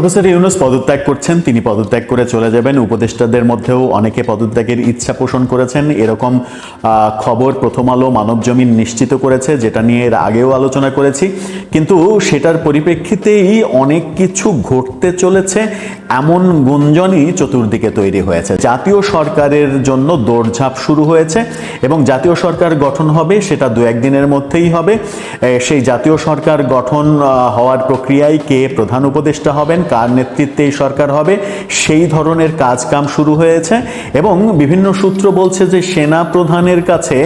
Professor Yunus পদত্যাগ করছেন, তিনি পদত্যাগ করে চলে যাবেন। উপদেষ্টাদের মধ্যেও অনেকে পদত্যাগের ইচ্ছা পোষণ করেছেন। এরকম খবর প্রথম আলো মানব জমিন নিশ্চিত করেছে, যেটা নিয়ে এর আগেও আলোচনা করেছি। কিন্তু সেটার পরিপ্রেক্ষিতেই অনেক কিছু ঘটতে চলেছে। এমন গুঞ্জনই চতুর্দিকে তৈরি হয়েছে। জাতীয় সরকারের জন্য দৌড়ঝাঁপ শুরু হয়েছে এবং জাতীয় সরকার গঠন হবে সেটা দু একদিনের মধ্যেই হবে। সেই জাতীয় সরকার গঠন হওয়ার প্রক্রিয়ায় কে প্রধান উপদেষ্টা হবেন, কার নেতৃত্বে এই সরকার হবে, সেই ধরনের কাজকাম শুরু হয়েছে এবং বিভিন্ন সূত্র বলছে যে সেনা প্রধানের কাছে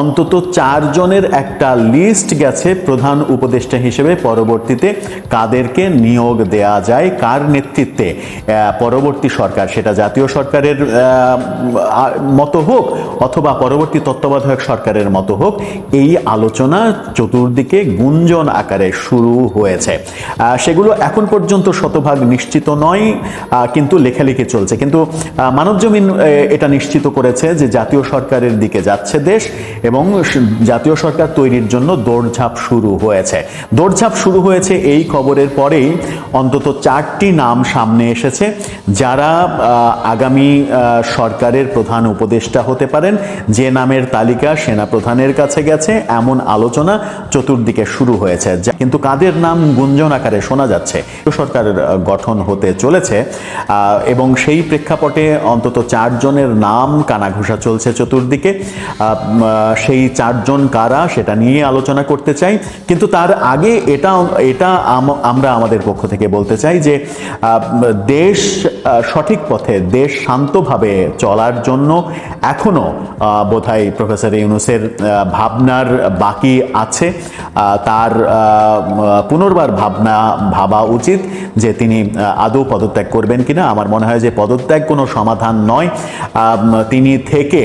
অন্তত চারজনের একটা লিস্ট গেছে প্রধান উপদেষ্টা হিসেবে। পরবর্তীতে কাদেরকে নিয়োগ দেয়া যায়, কার নেতৃত্বে। পরবর্তী সরকার সেটা জাতীয় সরকারের মতো হোক অথবা পরবর্তী তত্ত্বাবধায়ক সরকারের মতো হোক এই আলোচনা চতুর্দিকে গুঞ্জন আকারে শুরু হয়েছে। সেগুলো এখন পর্যন্ত শতভাগ নিশ্চিত নয় কিন্তু লেখালেখি চলছে। কিন্তু আহ, মানব জমিন এটা নিশ্চিত করেছে যে জাতীয় সরকারের দিকে যাচ্ছে দেশ এবং জাতীয় সরকার তৈরির জন্য দৌড়ঝাঁপ শুরু হয়েছে। দৌড়ঝাঁপ শুরু হয়েছে এই খবরের পরেই অন্তত চারটি নাম সামনে এসেছে। যারা আগামী সরকারের প্রধান উপদেষ্টা হতে পারেন, যে নামের তালিকা সেনা প্রধানের কাছে গেছে, এমন আলোচনা চতুর্দিকে শুরু হয়েছে। কিন্তু কাদের নাম গুঞ্জন আকারে শোনা যাচ্ছে? সরকার গঠন হতে চলেছে এবং সেই প্রেক্ষাপটে অন্তত চারজনের নাম কানাঘুষা চলছে চতুর্দিকে। সেই চারজন কারা সেটা নিয়ে আলোচনা করতে চাই। কিন্তু তার আগে এটা এটা আমরা আমাদের পক্ষ থেকে বলতে চাই যে দেশ সঠিক পথে দেশ শান্তভাবে চলার জন্য এখনও বোধহয় প্রফেসর ইউনুসের ভাবনার বাকি আছে। তার পুনর্বার ভাবনা ভাবা উচিত যে তিনি আদৌ পদত্যাগ করবেন কিনা। আমার মনে হয় যে পদত্যাগ কোনো সমাধান নয়। তিনি থেকে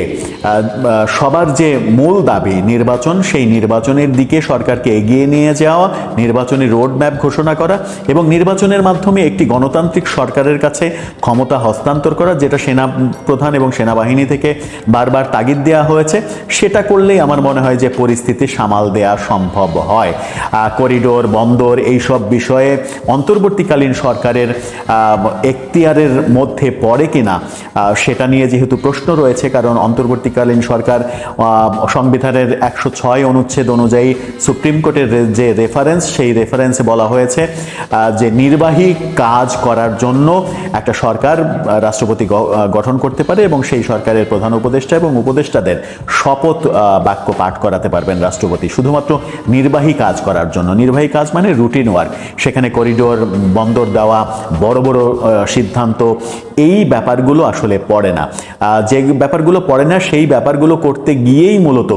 সবার যে মূল দাবি নির্বাচন, সেই নির্বাচনের দিকে সরকারকে এগিয়ে নিয়ে যাওয়া, নির্বাচনী রোড ম্যাপ ঘোষণা করা এবং নির্বাচনের মাধ্যমে একটি গণতান্ত্রিক সরকারের কাছে ক্ষমতা হস্তান্তর করা, যেটা সেনা প্রধান এবং সেনাবাহিনী থেকে বারবার তাগিদ দেওয়া হয়েছে, সেটা করলেই আমার মনে হয় যে পরিস্থিতি সামাল দেওয়া সম্ভব হয়। করিডোর, বন্দর এইসব বিষয়ে অন্তর্বর্তীকালীন সরকারের এখতিয়ারের মধ্যে পড়ে কিনা সেটা নিয়ে যেহেতু প্রশ্ন রয়েছে, কারণ অন্তর্বর্তীকালীন সরকার সংবিধানের একশো ছয় অনুচ্ছেদ অনুযায়ী সুপ্রিম কোর্টের যে রেফারেন্স সেই রেফারেন্সে বলা হয়েছে যে নির্বাহী কাজ করার জন্য একটা সরকার রাষ্ট্রপতি গঠন করতে পারে এবং সেই সরকারের প্রধান উপদেষ্টা এবং উপদেষ্টাদের শপথ বাক্য পাঠ করাতে পারবেন রাষ্ট্রপতি। শুধুমাত্র নির্বাহী কাজ করার জন্য। নির্বাহী কাজ মানে রুটিন ওয়ার্ক সেখানে করিডোর বন্দর দেওয়া, বড় বড় সিদ্ধান্ত, এই ব্যাপারগুলো আসলে পড়ে না। যে ব্যাপারগুলো পড়ে না, সেই ব্যাপারগুলো করতে গিয়েই মূলত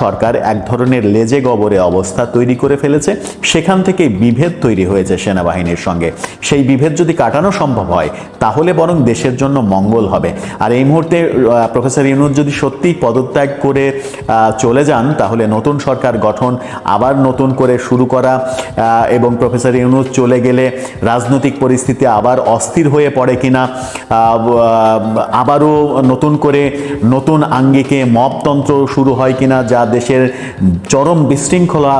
সরকার এক ধরনের লেজে গবরে অবস্থা তৈরি করে ফেলেছে। সেখান থেকে বিভেদ তৈরি হয়েছে সেনাবাহিনীর সঙ্গে। সেই বিভেদ যদি কাটানো সম্ভব হয়, তাহলে বরং দেশের জন্য মঙ্গল হবে। আর এই মুহূর্তে প্রফেসর ইউনুস যদি সত্যিই পদত্যাগ করে চলে যান, তাহলে নতুন সরকার গঠন, আবার নতুন করে শুরু করা এবং প্রফেসর ইউনুস চলে গেলে রাজনৈতিক পরিস্থিতি আবার অস্থির হয়ে পড়ে কিনা আবারও নতুন করে নতুন আঙ্গিকে মপতন্ত্র শুরু হয় কিনা, যা দেশের চরম বিশৃঙ্খলা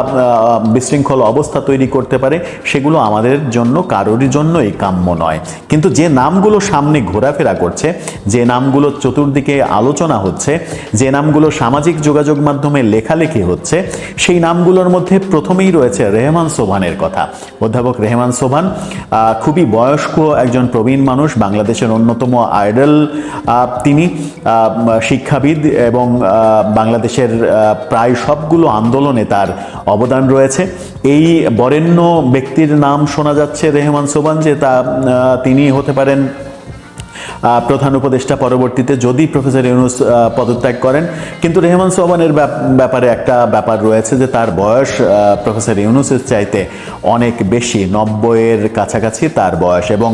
বিশৃঙ্খল অবস্থা তৈরি করতে পারে, সেগুলো আমাদের জন্য, কারোরই জন্যই কাম্য নয়। কিন্তু যে নামগুলো সামনে ঘোরাফেরা করছে, যে নামগুলো চতুর্দিকে আলোচনা হচ্ছে, যে নামগুলো সামাজিক যোগাযোগ মাধ্যমে লেখালেখি হচ্ছে, সেই নামগুলোর মধ্যে প্রথমেই রয়েছে রেহমান সোভানের কথা। অধ্যাপক রেহমান সোভান খুবই বয়স্ক একজন প্রবীণ মানুষ, বাংলাদেশের অন্যতম আইডল তিনি শিক্ষাবিদ এবং বাংলাদেশের প্রায় সবগুলো আন্দোলনে তার অবদান রয়েছে। এই বরেণ্য ব্যক্তির নাম শোনা যাচ্ছে রেহমান সোভান যে তা তিনি হতে পারেন প্রধান উপদেষ্টা পরবর্তীতে যদি প্রফেসর ইউনুস পদত্যাগ করেন। কিন্তু রেহমান সোহানের ব্যাপারে একটা ব্যাপার রয়েছে যে তার বয়স প্রফেসর ইউনুসের চাইতে অনেক বেশি। নব্বইয়ের কাছাকাছি তার বয়স এবং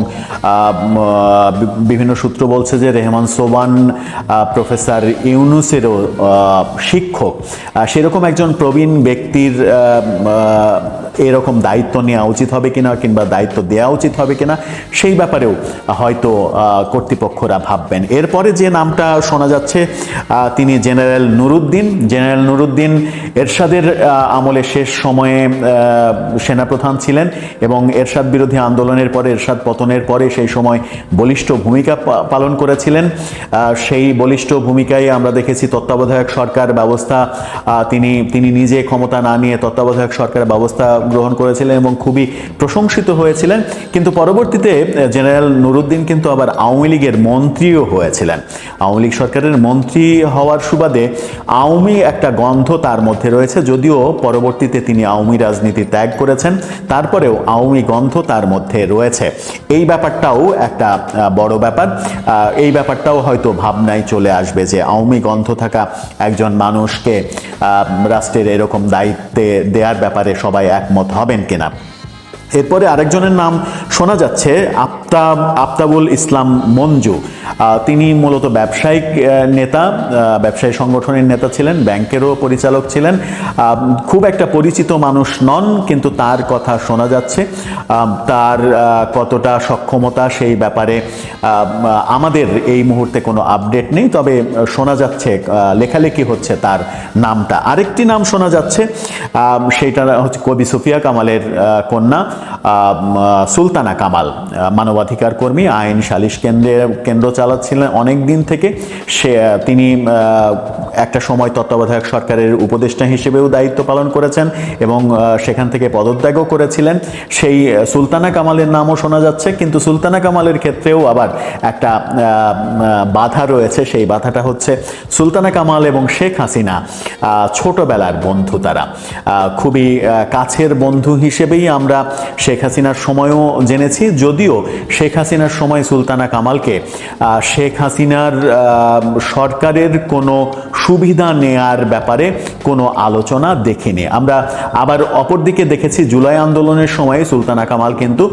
বিভিন্ন সূত্র বলছে যে রেহমান সোবান প্রফেসর ইউনুসেরও শিক্ষক। সেরকম একজন প্রবীণ ব্যক্তির এরকম দায়িত্ব নেওয়া উচিত হবে কিনা কিংবা দায়িত্ব দেওয়া উচিত হবে কিনা, সেই ব্যাপারেও হয়তো কর্তৃপক্ষরা ভাববেন। এরপরে যে নামটা শোনা যাচ্ছে তিনি জেনারেল নুরুদ্দিন। জেনারেল নুরুদ্দিন এরশাদের আমলে শেষ সময়ে সেনাপ্রধান ছিলেন এবং এরশাদ বিরোধী আন্দোলনের পরে, এরশাদ পতনের পরে সেই সময় বলিষ্ঠ ভূমিকা পালন করেছিলেন। সেই বলিষ্ঠ ভূমিকায় আমরা দেখেছি তত্ত্বাবধায়ক সরকার ব্যবস্থা তিনি তিনি নিজে ক্ষমতা না নিয়ে তত্ত্বাবধায়ক সরকার ব্যবস্থা গ্রহণ করেছিলেন এবং খুবই প্রশংসিত হয়েছিলেন। কিন্তু পরবর্তীতে জেনারেল নুরুদ্দিন কিন্তু আবার আওয়ামী লীগের মন্ত্রীও হয়েছিলেন। আওয়ামী লীগ সরকারের মন্ত্রী হওয়ার সুবাদে আওয়ামী একটা গন্ধ তার মধ্যে রয়েছে। যদিও পরবর্তীতে তিনি আওয়ামী রাজনীতি ত্যাগ করেছেন, তারপরেও আওয়ামী গন্ধ তার মধ্যে রয়েছে। এই ব্যাপারটাও একটা বড় ব্যাপার। এই ব্যাপারটাও হয়তো ভাবনায় চলে আসবে যে আওয়ামী গন্ধ থাকা একজন মানুষকে রাষ্ট্রের এরকম দায়িত্বে দেওয়ার ব্যাপারে সবাই একমত। হবেন কিনা। এরপরে আরেকজনের নাম শোনা যাচ্ছে আফতাব আফতাবুল ইসলাম মঞ্জু। তিনি মূলত ব্যবসায়িক নেতা ব্যবসায়ী সংগঠনের নেতা ছিলেন, ব্যাংকেরও পরিচালক ছিলেন। খুব একটা পরিচিত মানুষ নন, কিন্তু তার কথা শোনা যাচ্ছে। তার কতটা সক্ষমতা সেই ব্যাপারে আমাদের এই মুহূর্তে কোনো আপডেট নেই, তবে শোনা যাচ্ছে লেখালেখি হচ্ছে তার নামটা। আরেকটি নাম শোনা যাচ্ছে সেইটা হচ্ছে কবি সুফিয়া কামালের কন্যা সুলতানা কামাল মানবাধিকার কর্মী, আইন সালিশ কেন্দ্রে, কেন্দ্র চালাচ্ছিলেন। অনেক দিন থেকে সে তিনি একটা সময় তত্ত্বাবধায়ক সরকারের উপদেষ্টা হিসেবেও দায়িত্ব পালন করেছেন এবং সেখান থেকে পদত্যাগও করেছিলেন। সেই সুলতানা কামালের নামও শোনা যাচ্ছে, কিন্তু সুলতানা কামালের ক্ষেত্রেও আবার একটা বাধা রয়েছে। সেই বাধাটা হচ্ছে সুলতানা কামাল এবং শেখ হাসিনা ছোটবেলার বন্ধু তারা। খুবই কাছের বন্ধু হিসেবেই আমরা শেখ হাসিনার সময়ও জেনেছি। যদিও শেখ হাসিনার সময় সুলতানা কামালকে শেখ হাসিনার সরকারের কোনো সুবিধা নেয়ার ব্যাপারে কোনো আলোচনা দেখিনি। আমরা আবার অপরদিকে দেখেছি, জুলাই আন্দোলনের সময় সুলতানা কামাল কিন্তু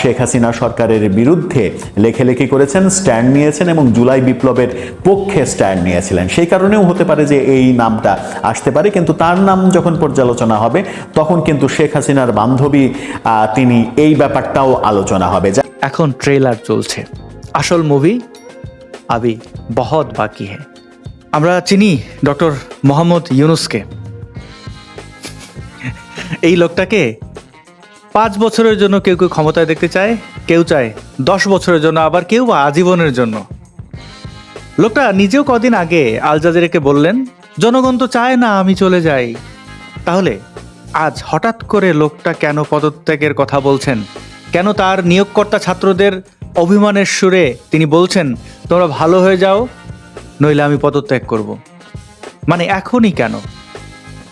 শেখ হাসিনা সরকারের বিরুদ্ধে লেখেলেখি করেছেন, স্ট্যান্ড নিয়েছেন এবং জুলাই বিপ্লবের পক্ষে স্ট্যান্ড নিয়েছিলেন। সেই কারণেও হতে পারে যে এই নামটা আসতে পারে, কিন্তু তার নাম যখন পর্যালোচনা হবে, তখন কিন্তু শেখ হাসিনার বান্ধবী তিনি এই ব্যাপারটাও আলোচনা হবে। এখন ট্রেলার চলছে। আসল মুভি আবি বহুত বাকি হ্যাঁ আমরা চিনি ডক্টর মোহাম্মদ ইউনুসকে। এই লোকটাকে পাঁচ বছরের জন্য কেউ কেউ ক্ষমতায় দেখতে চায়, কেউ চায় দশ বছরের জন্য, আবার কেউ বা আজীবনের জন্য। লোকটা নিজেও কদিন আগে আল জাজিরাকে বললেন, জনগণ তো চায় না আমি চলে যাই। তাহলে আজ হঠাৎ করে লোকটা কেন পদত্যাগের কথা বলছেন? কেন তার নিয়োগকর্তা ছাত্রদের অভিমানের সুরে তিনি বলছেন, তোমরা ভালো হয়ে যাও, নইলে আমি পদত্যাগ করব। মানে এখনই কেন?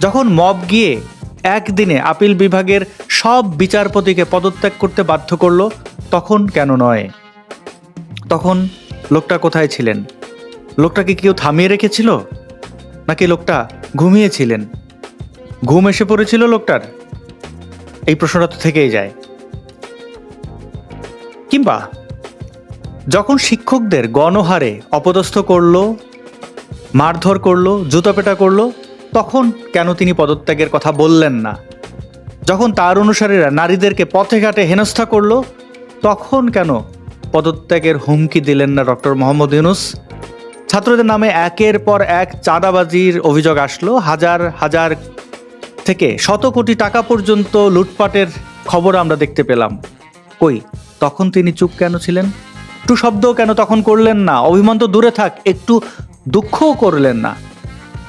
যখন মব গিয়ে একদিনে আপিল বিভাগের সব বিচারপতিকে পদত্যাগ করতে বাধ্য করল, তখন কেন নয়? তখন লোকটা কোথায় ছিলেন? লোকটাকে কেউ থামিয়ে রেখেছিল? নাকি লোকটা ঘুমিয়েছিলেন ঘুম এসে পড়েছিল লোকটার? এই প্রশ্নটা তো থেকেই যায়। কিংবা যখন শিক্ষকদের গণহারে অপদস্থ করল, মারধর করল, জুতাপেটা করল, তখন কেন তিনি পদত্যাগের কথা বললেন না? যখন তার অনুসারীরা নারীদেরকে পথে ঘাটে হেনস্থা করল, তখন কেন পদত্যাগের হুমকি দিলেন না ডক্টর মোহাম্মদ ইউনুস? ছাত্রদের নামে একের পর এক চাঁদাবাজির অভিযোগ আসলো। হাজার হাজার থেকে শত কোটি টাকা পর্যন্ত লুটপাটের খবর আমরা দেখতে পেলাম। কই, তখন তিনি চুপ কেন ছিলেন? একটু শব্দ কেন তখন করলেন না? অভিমান তো দূরে থাক, একটু দুঃখও করলেন না।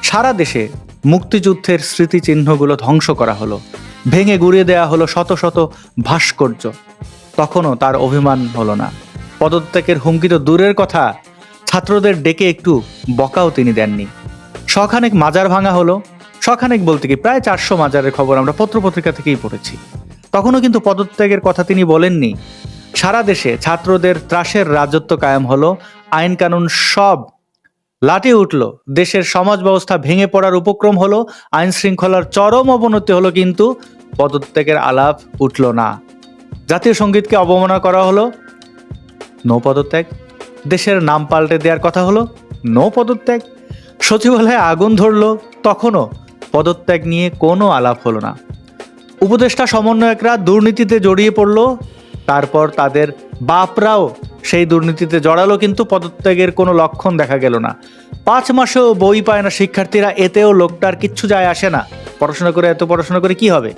সারা দেশে মুক্তিযুদ্ধের স্মৃতিচিহ্নগুলো ধ্বংস করা হলো। ভেঙে গুড়িয়ে দেয়া হলো শত শত ভাস্কর্য। তখনও তার অভিমান হলো না। পদত্যাগের হুমকি তো দূরের কথা। ছাত্রদের ডেকে একটু বকাও তিনি দেননি। শখানেক মাজার ভাঙা হলো। শখানেক বলতে কি প্রায় চারশো মাজারের খবর আমরা পত্রপত্রিকা থেকেই পড়েছি। তখনও কিন্তু পদত্যাগের কথা তিনি বলেননি। সারা দেশে ছাত্রদের ত্রাসের রাজত্ব কায়েম হলো আইন কানুন সব লাটে উঠল। দেশের সমাজ ব্যবস্থা ভেঙে পড়ার উপক্রম হলো আইন শৃঙ্খলার চরম অবনতি হলো কিন্তু পদত্যাগের আলাপ উঠল না। জাতীয় সঙ্গীতকে অবমাননা করা হলো, নো পদত্যাগ। দেশের নাম পাল্টে দেওয়ার কথা হলো, নো পদত্যাগ। সচিবালয়ে আগুন ধরলো, তখনও পদত্যাগ নিয়ে কোনো আলাপ হলো না। উপদেষ্টা সমন্বয়করা দুর্নীতিতে জড়িয়ে পড়ল তারপর তাদের বাপরাও সেই দুর্নীতিতে জড়ালো, কিন্তু পদত্যাগের কোনো লক্ষণ দেখা গেল না। পাঁচ মাসেও বই পায় না শিক্ষার্থীরা, এতেও লোকটার কিচ্ছু যায় আসে না। পড়াশোনা করে এত পড়াশোনা করে কি হবে?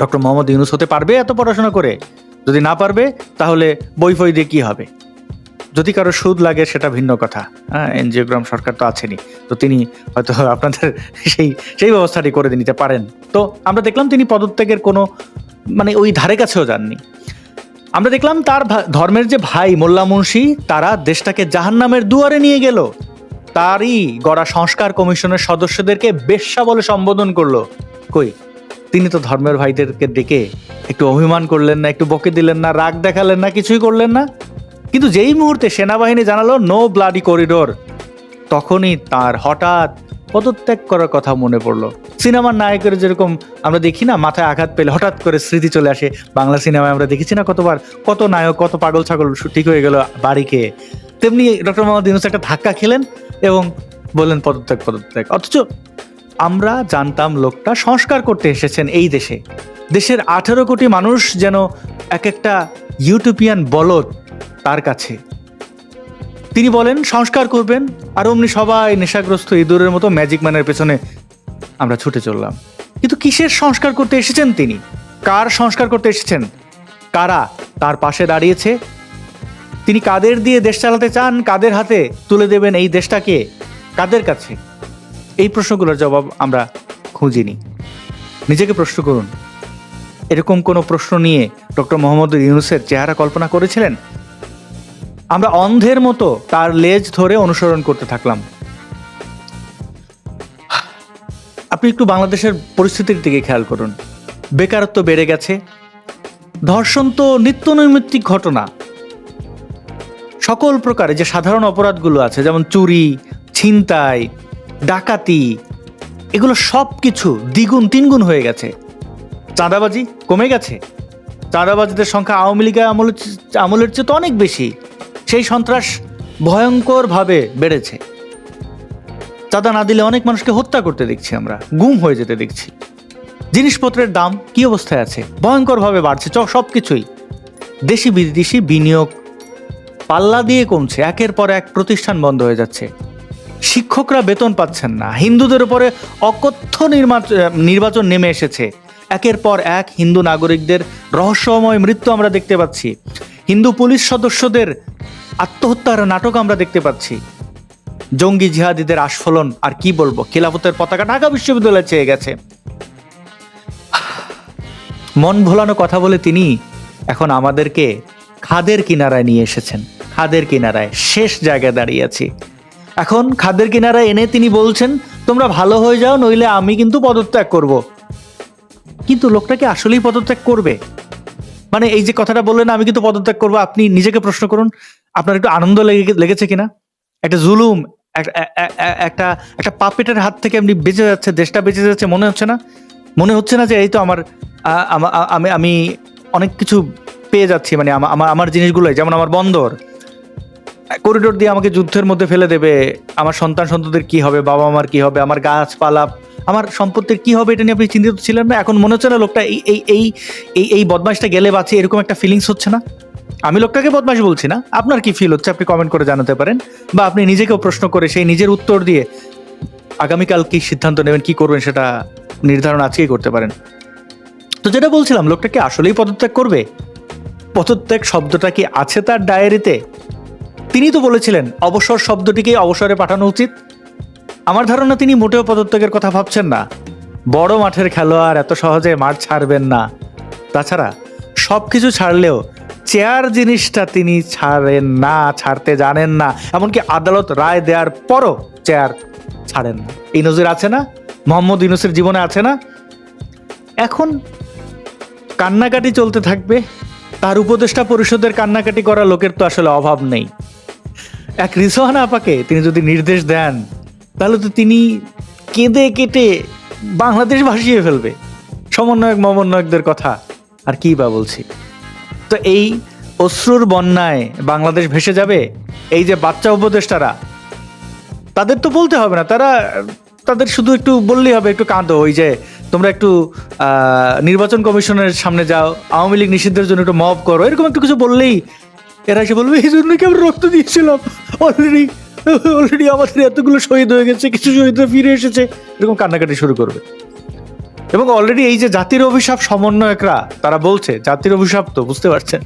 ডক্টর মোহাম্মদ ইউনুস হতে পারবে এত পড়াশোনা করে? যদি না পারবে, তাহলে বই ফই দিয়ে কী হবে? যদি কারও সুদ লাগে, সেটা ভিন্ন কথা। হ্যাঁ এনজিওগ্রাম সরকার তো আছেনই। তো তিনি হয়তো আপনাদের সেই সেই ব্যবস্থাটি করে নিতে পারেন। তো আমরা দেখলাম তিনি পদত্যাগের কোনো মানে ওই ধারে কাছেও যাননি। আমরা দেখলাম তার ধর্মের যে ভাই মোল্লা মুন্সি, তারা দেশটাকে জাহান্নামের দুয়ারে নিয়ে গেল। তারই গড়া সংস্কার কমিশনের সদস্যদেরকে বেশ্যা বলে সম্বোধন করল। কই, তিনি তো ধর্মের ভাইদেরকে ডেকে একটু অভিমান করলেন না, একটু বকে দিলেন না, রাগ দেখালেন না, কিছুই করলেন না। কিন্তু যেই মুহূর্তে সেনাবাহিনী জানালো নো ব্লাডি করিডোর তখনই তার হঠাৎ পদত্যাগ করার কথা মনে পড়ল। সিনেমার নায়কের যেরকম আমরা দেখি না, মাথায় আঘাত পেলে হঠাৎ করে স্মৃতি চলে আসে। বাংলা সিনেমায় আমরা দেখেছি না কতবার কত নায়ক, কত পাগল ছাগল ঠিক হয়ে গেল বাড়ি খেয়ে তেমনি ডক্টর মোহাম্মদ ইউনুস একটা ধাক্কা খেলেন এবং বললেন, পদত্যাগ পদত্যাগ। অথচ আমরা জানতাম লোকটা সংস্কার করতে এসেছেন এই দেশে। দেশের আঠেরো কোটি মানুষ যেন এক একটা ইউটোপিয়ান বলদ তার কাছে। তিনি বলেন, সংস্কার করবেন, আর অমনি সবাই নেশাগ্রস্ত ইঁদুরের মতো ম্যাজিক ম্যানের পেছনে আমরা ছুটে চললাম। কিন্তু কিসের সংস্কার করতে এসেছেন তিনি? কার সংস্কার করতে এসেছেন? কারা তার পাশে দাঁড়িয়েছে? তিনি কাদের দিয়ে দেশ চালাতে চান? কাদের হাতে তুলে দেবেন এই দেশটাকে? কাদের কাছে? এই প্রশ্নগুলোর জবাব আমরা খুঁজিনি। নিজেকে প্রশ্ন করুন, এরকম কোনো প্রশ্ন নিয়ে ডক্টর মোহাম্মদ ইউনুসের চেহারা কল্পনা করেছিলেন? আমরা অন্ধের মতো তার লেজ ধরে অনুসরণ করতে থাকলাম। আপনি একটু বাংলাদেশের পরিস্থিতির দিকে খেয়াল করুন। বেকারত্ব বেড়ে গেছে। ধর্ষণ তো নিত্য নৈমিত্তিক ঘটনা। সকল প্রকারে যে সাধারণ অপরাধগুলো আছে, যেমন চুরি, ছিনতাই, ডাকাতি, এগুলো সব কিছু দ্বিগুণ, তিনগুণ হয়ে গেছে। চাঁদাবাজি কমে গেছে। চাঁদাবাজিদের সংখ্যা আওয়ামী লীগের আমলের আমলের চেয়ে তো অনেক বেশি। সেই সন্ত্রাস ভয়ঙ্করভাবে বেড়েছে। চাঁদা না দিলে অনেক মানুষকে হত্যা করতে দেখছি আমরা, গুম হয়ে যেতে দেখছি। জিনিসপত্রের দাম কি অবস্থায় আছে? ভয়ঙ্করভাবে বাড়ছে, চ সব কিছুই দেশি বিদেশি বিনিয়োগ পাল্লা দিয়ে কমছে, একের পর এক প্রতিষ্ঠান বন্ধ হয়ে যাচ্ছে। শিক্ষকরা বেতন পাচ্ছেন না, হিন্দুদের উপরে অকথ্য নির্বাচন নির্বাচন নেমে এসেছে। একের পর এক হিন্দু নাগরিকদের রহস্যময় মৃত্যু আমরা দেখতে পাচ্ছি। হিন্দু পুলিশ সদস্যদের আত্মহত্যার নাটক আমরা দেখতে পাচ্ছি। জঙ্গি জিহাদিদের আস্ফলন, আর কি বলব? খিলাফতের পতাকা ঢাকা বিশ্ববিদ্যালয়ে চেয়ে গেছে। মন ভোলানো কথা বলে তিনি এখন আমাদেরকে খাদের কিনারায় নিয়ে এসেছেন। খাদের কিনারায়, শেষ জায়গায় দাঁড়িয়ে আছি। এখন খাদের কিনারায় এনে তিনি বলছেন, তোমরা ভালো হয়ে যাও, নইলে আমি কিন্তু পদত্যাগ করব। কিন্তু লোকটাকে আসলেই পদত্যাগ করবে? মানে এই যে কথাটা বললেন, আমি কিন্তু পদত্যাগ করব। আপনি নিজেকে প্রশ্ন করুন, আপনার একটু আনন্দ লেগে লেগেছে কিনা? একটা জুলুম একটা একটা পাপেটের হাত থেকে এমনি বেঁচে যাচ্ছে, দেশটা বেঁচে যাচ্ছে, মনে হচ্ছে না? মনে হচ্ছে না যে এই তো আমার আমি আমি অনেক কিছু পেয়ে যাচ্ছি মানে আমার আমার জিনিসগুলোই, যেমন আমার বন্দর। করিডোর দিয়ে আমাকে যুদ্ধের মধ্যে ফেলে দেবে। আমার সন্তান সন্ততির কি হবে বাবা মার কি হবে, আমার গাছপালা আমার সম্পত্তির কি হবে এটা নিয়ে আপনি চিন্তিত ছিলেন না? এখন মনে হচ্ছে না লোকটা এই এই এই এই এই বদমাইশটা গেলে বাঁচে এরকম একটা ফিলিংস হচ্ছে না? আমি লোকটাকে বদমাইশ বলছি না। আপনার কি ফিল হচ্ছে? আপনি কমেন্ট করে জানাতে পারেন। বা আপনি নিজেকেও প্রশ্ন করে সেই নিজের উত্তর দিয়ে আগামীকাল কি সিদ্ধান্ত নেবেন, কি করবেন সেটা নির্ধারণ আজকেই করতে পারেন। তো যেটা বলছিলাম, লোকটা কি আসলেই পদত্যাগ করবে? পদত্যাগ শব্দটা কি আছে তার ডায়েরিতে তিনি তো বলেছিলেন, অবসর শব্দটিকে অবসরে পাঠানো উচিত। আমার ধারণা তিনি মোটেও পদত্যাগের কথা ভাবছেন না। বড় মাঠের খেলোয়াড় এত সহজে মাঠ ছাড়বেন না। তাছাড়া সব কিছু ছাড়লেও চেয়ার জিনিসটা তিনি ছাড়েন না, ছাড়তে জানেন না। এমনকি আদালত রায় দেওয়ার পরও চেয়ার ছাড়েন না। এই নজির আছে না? মোহাম্মদ ইউনুসের জীবনে আছে না? এখন কান্নাকাটি চলতে থাকবে। তার উপদেষ্টা পরিষদের কান্নাকাটি করা লোকের তো আসলে অভাব নেই। এক রিসোহানা আপাকে তিনি যদি নির্দেশ দেন তাহলে তো তিনি কেঁদে কেটে বাংলাদেশ ভাসিয়ে ফেলবে। সমন্বয়ক, মমন্বয়কদের কথা আর কি বা বলছি? তো এই অশ্রুর বন্যায় বাংলাদেশ ভেসে যাবে, এই যে বাচ্চা উপদেষ্টারা, তাদের তো বলতে হবে না, তারা, তাদের শুধু একটু বললেই হবে, একটু কাঁদো, ওই যে তোমরা একটু নির্বাচন কমিশনের সামনে যাও, আওয়ামী লীগ নিষিদ্ধের জন্য একটু মব করো, এরকম একটু কিছু বললেই এরা এসে বলবে, এই জন্য কি আমরা রক্ত দিয়েছিলাম অলরেডি অলরেডি আমাদের এতগুলো শহীদ হয়ে গেছে, কিছু শহীদরা ফিরে এসেছে। এরকম কান্নাকাটি শুরু করবে। এবং অলরেডি এই যে জাতির অভিশাপ সমন্বয়করা, তারা বলছে, জাতির অভিশাপ তো বুঝতে পারছেন,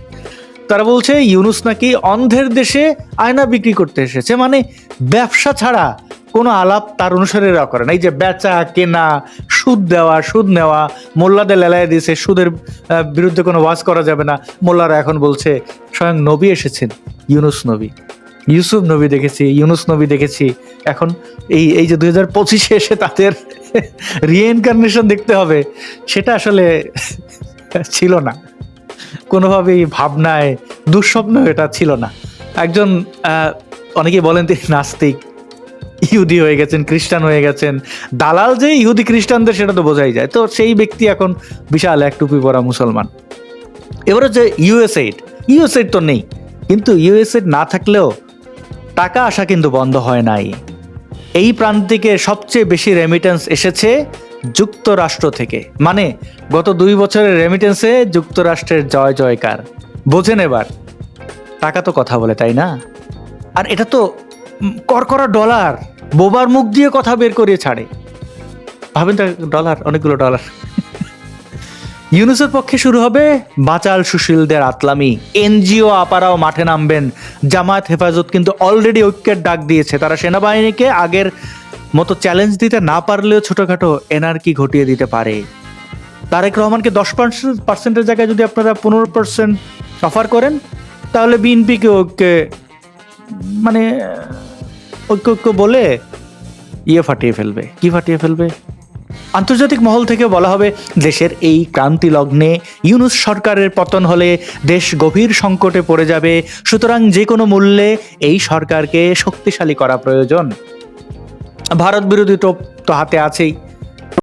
তারা বলছে ইউনুস নাকি অন্ধের দেশে আয়না বিক্রি করতে এসেছে মানে ব্যবসা ছাড়া কোনো আলাপ তার অনুসারে অনুসারীরা করে না। এই যে বেচা, কেনা, সুদ দেওয়া, সুদ নেওয়া, মোল্লাদের লেলায় দিয়েছে, সুদের বিরুদ্ধে কোনো ওয়াজ করা যাবে না। মোল্লারা এখন বলছে, স্বয়ং নবী এসেছেন, ইউনুস নবী। ইউসুফ নবী দেখেছি ইউনুস নবী দেখেছি। এখন এই এই যে দুই হাজার পঁচিশে এসে তাদের রিএনকার্নেশন দেখতে হবে সেটা আসলে ছিল না। কোনোভাবেই ভাবনায় দুঃস্বপ্ন এটা ছিল না। একজন আহ, অনেকেই বলেন তিনি নাস্তিক ইহুদি হয়ে গেছেন খ্রিস্টান হয়ে গেছেন। দালাল যে ইহুদি খ্রিস্টানদের সেটা তো বোঝাই যায়। তো সেই ব্যক্তি এখন বিশাল এক টুপি পরা মুসলমান। এবার হচ্ছে ইউএসএইড ইউএসএইড তো নেই কিন্তু ইউএসএইড না থাকলেও টাকা আসা কিন্তু বন্ধ হয় নাই। এই প্রান্তিকে সবচেয়ে বেশি রেমিটেন্স এসেছে যুক্তরাষ্ট্র থেকে। মানে গত দুই বছরের রেমিটেন্সে যুক্তরাষ্ট্রের জয় জয়কার। বোঝেন এবার। টাকা তো কথা বলে, তাই না? আর এটা তো করকরা ডলার বোবার মুখ দিয়ে কথা বের করিয়ে ছাড়ে। ভাবেন তো ডলার অনেকগুলো ডলার ইউনুসের পক্ষে শুরু হবে বাচাল সুশীলদের আতলামি। এনজিও আপারাও মাঠে নামবেন। জামায়াত হেফাজত কিন্তু অলরেডি ঐক্যের ডাক দিয়েছে। তারা সেনাবাহিনীকে আগের মতো চ্যালেঞ্জ দিতে না পারলেও ছোটখাটো এনার্কি ঘটিয়ে দিতে পারে। তারেক রহমানকে দশ পার্সেন্ট পার্সেন্টের জায়গায় যদি আপনারা পনেরো পার্সেন্ট অফার করেন, তাহলে বিএনপিকে ঐক্যে মানে ঐক্য ঐক্য বলে ইয়ে ফাটিয়ে ফেলবে। কি ফাটিয়ে ফেলবে? আন্তর্জাতিক মহল থেকে বলা হবে দেশের এই ক্রান্তি লগ্নে ইউনুস সরকারের পতন হলে দেশ গভীর সংকটে পড়ে যাবে। সুতরাং যে কোনো মূল্যে এই সরকারকে শক্তিশালী করা প্রয়োজন। ভারত বিরোধী টোপ তো হাতে আছেই।